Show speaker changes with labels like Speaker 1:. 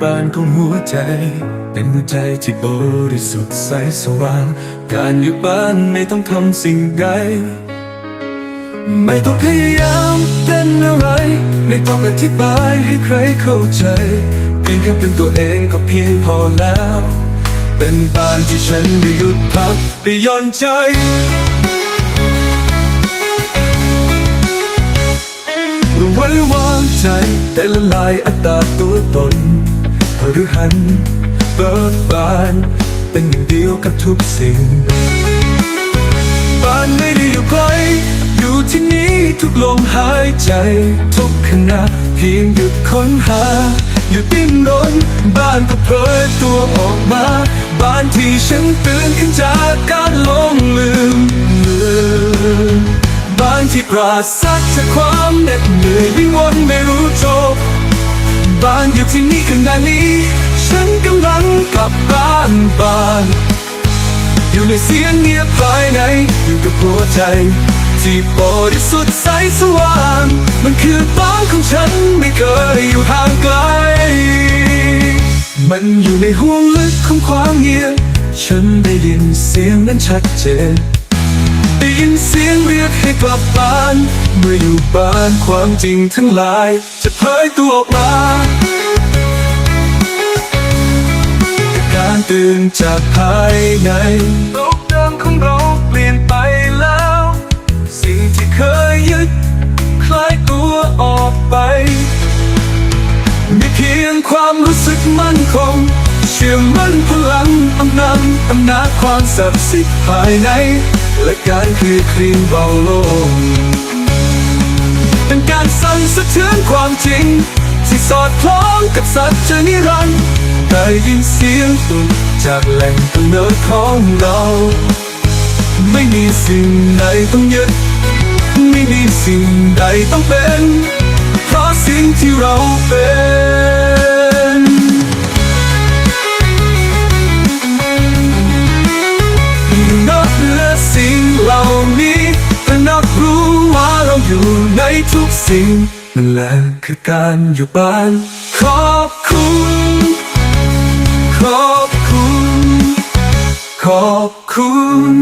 Speaker 1: ของหัวใจ เป็นหัวใจที่บริสุทธิ์ใสสว่าง การอยู่บ้านไม่ต้องทำสิ่งใด ไม่ต้องพยายามเป็นอะไร ไม่ต้องอธิบายให้ใครเข้าใจ เพียงแค่เป็นตัวเองก็เพียงพอแล้ว เป็นบ้านที่ฉันได้หยุดพักได้หย่อนใจรู้ไว้วางใจแต่ละลายอัตราตัวตน หรือหันเบิกบานเป็นหนึ่งเดียวกับทุกสิ่งบ้านไม่ได้อยู่ไกลอยู่ที่นี่ทุกลมหายใจ ทุกขณะเพียงหยุดค้นหาหยุดดิ้นรนบ้านก็เผยตัวออกมา บ้านที่ฉันตื่นขึ้นจากการหลงลืมลืมบ้านที่ปราศจากความเหน็ดเหนื่อยวิ่งวนไม่ บ้านอยู่ที่นี่ขณะนี้ ฉันกำลังกลับบ้านบ้าน อยู่ในเสียงเงียบภายในอยู่กับหัวใจ ที่บริสุทธิ์ใสสว่าง มันคือบ้านของฉันไม่เคยอยู่ห่างไกล มันอยู่ในห่วงลึกของความเงียบ ฉันได้ยินเสียงนั้นชัดเจน ยินเสียงเรียกให้กลับบ้าน เมื่ออยู่บ้านความจริงทั้งหลาย จะเผยตัวออกมาการตื่นจากภายในโลกเดิมของเราเปลี่ยนไปแล้ว สิ่งที่เคยยึดคลายตัวออกไป มีเพียงความรู้สึกมั่นคง อำนาจความศักดิ์สิทธิ์ภายใน และการคลี่คลีนเบาลงเป็นการสั่นสะเทือนความจริง ที่สอดคล้องกับสัจจนิรันดร์ได้ยินเสียงตุกจากแหล่งกำเนิดของเรา ไม่มีสิ่งใดต้องยึด ไม่มีสิ่งใดต้องเป็น เพราะสิ่งที่เราเป็น ทุกสิ่งนั่นแหละคือการอยู่บ้าน ขอบคุณ ขอบคุณ ขอบคุณ